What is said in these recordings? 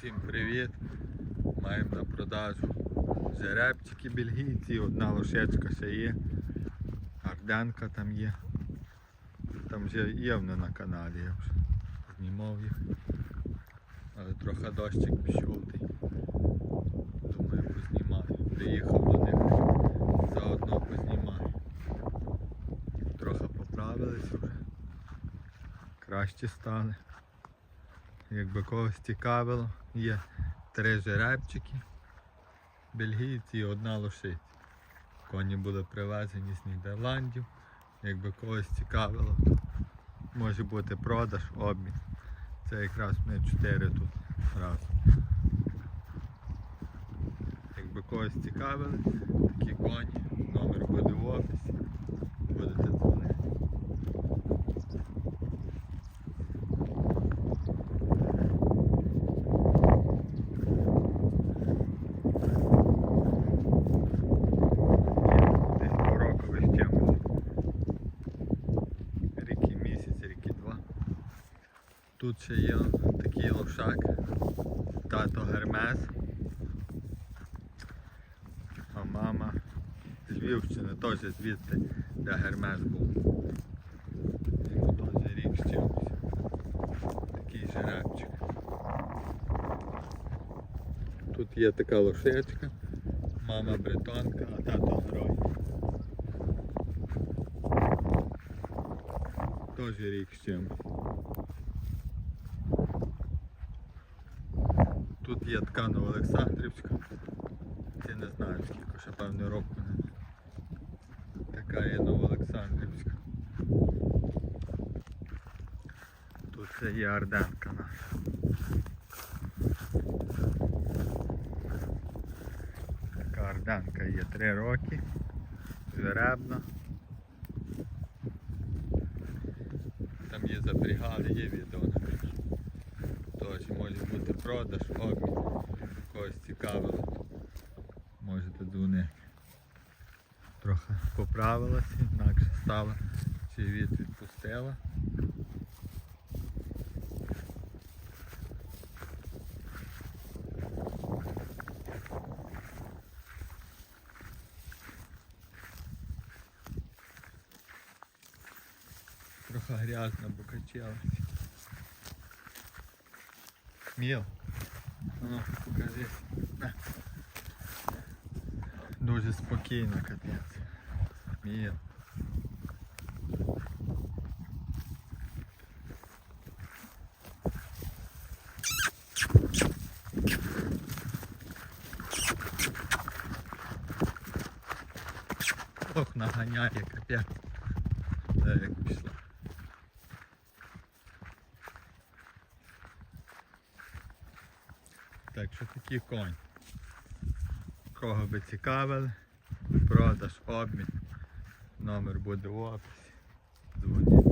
Всім привіт! Маємо на продажу жеребчики бельгійці, одна лошечка ще є, арденка там є. Там вже є вони на каналі, я вже знімав їх. Але трохи дощик пішов. Думаю, познімаю. Приїхав до них, заодно познімаю. Трохи поправилися вже. Краще стали. Якби когось цікавило, є три жеребчики, бельгійці і одна лошиця. Коні були привезені з Нідерландів. Якби когось цікавило, то може бути продаж, обмін. Це якраз ми чотири тут разом. Якби когось цікавили, такі коні, номер буде в описі, будете дзвонити. Десь пороку весь чимось. Рік і місяць, рік і два. Тут ще є такий лошак. Тато Гермес. А мама з Львівщини теж звідти, де Гермес був. Йому рік з чимось. Такий жеребчик. Тут є така лошечка. Мама бретонка, а тато герой. Теж рік з чимось. Є така Новоолександрівська. Це не знаю скільки, ще певний року не. Така є Новоолександрівська. Тут це є Арденка наша. Така Арденка є 3 роки. Жеребна. Там є запрягали, є відео може бути продаж, обмін, когось цікавило. Можете дзвонити. Трохи поправилася, інакше стала, чи від відпустила. Трохи грязно, бо качалась. Міл. Ну, покажи. На. Дуже спокійно, капець. Міл. Ох, наганяє, капець. Де як пішла. Такий конь. Кого би цікавили, продаж, обмін. Номер буде в описі. Дзвоніть.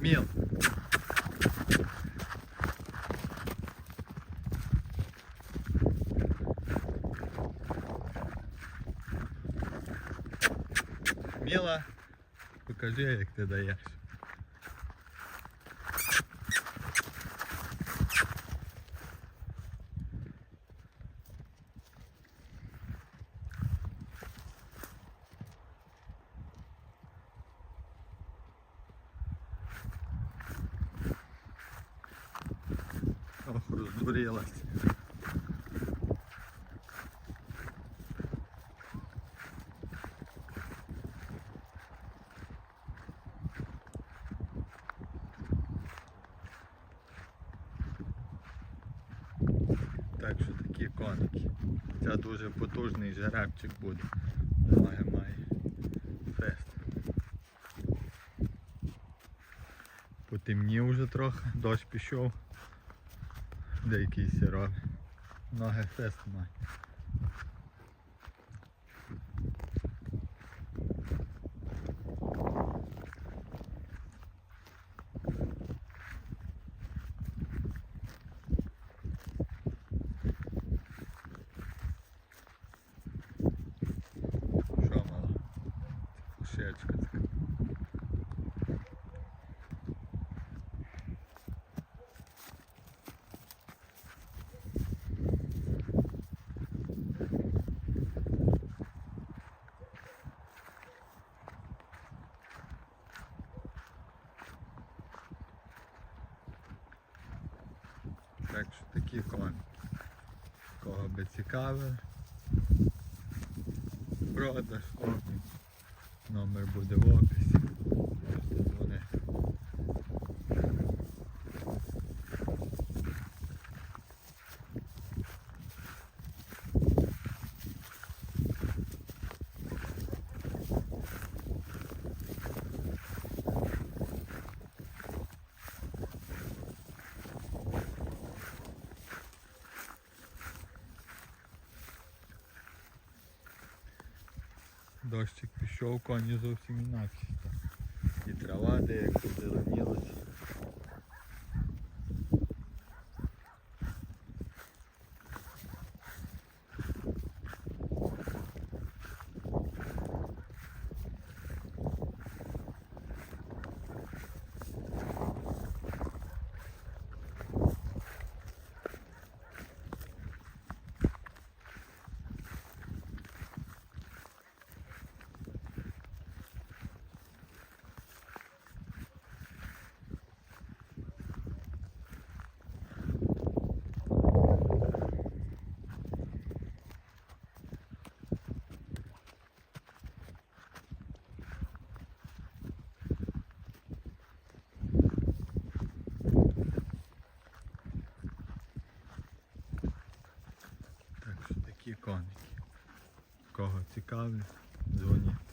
Міл. Покажи, як ти даєш. Ох, роздурілась. Коники. Це дуже потужний жеребчик буде. Ноги має фест. Потемнів вже трохи, дощ пішов. Деякий сироп. Ноги фест має. овечка така. Так що такі коні. Кого би цікаве. Продаж. Номер буде в описі. Дощик пішов, коні зовсім інакші. І трава деяка зеленілася. Так що такі коники. Кого цікавлять, дзвоніть.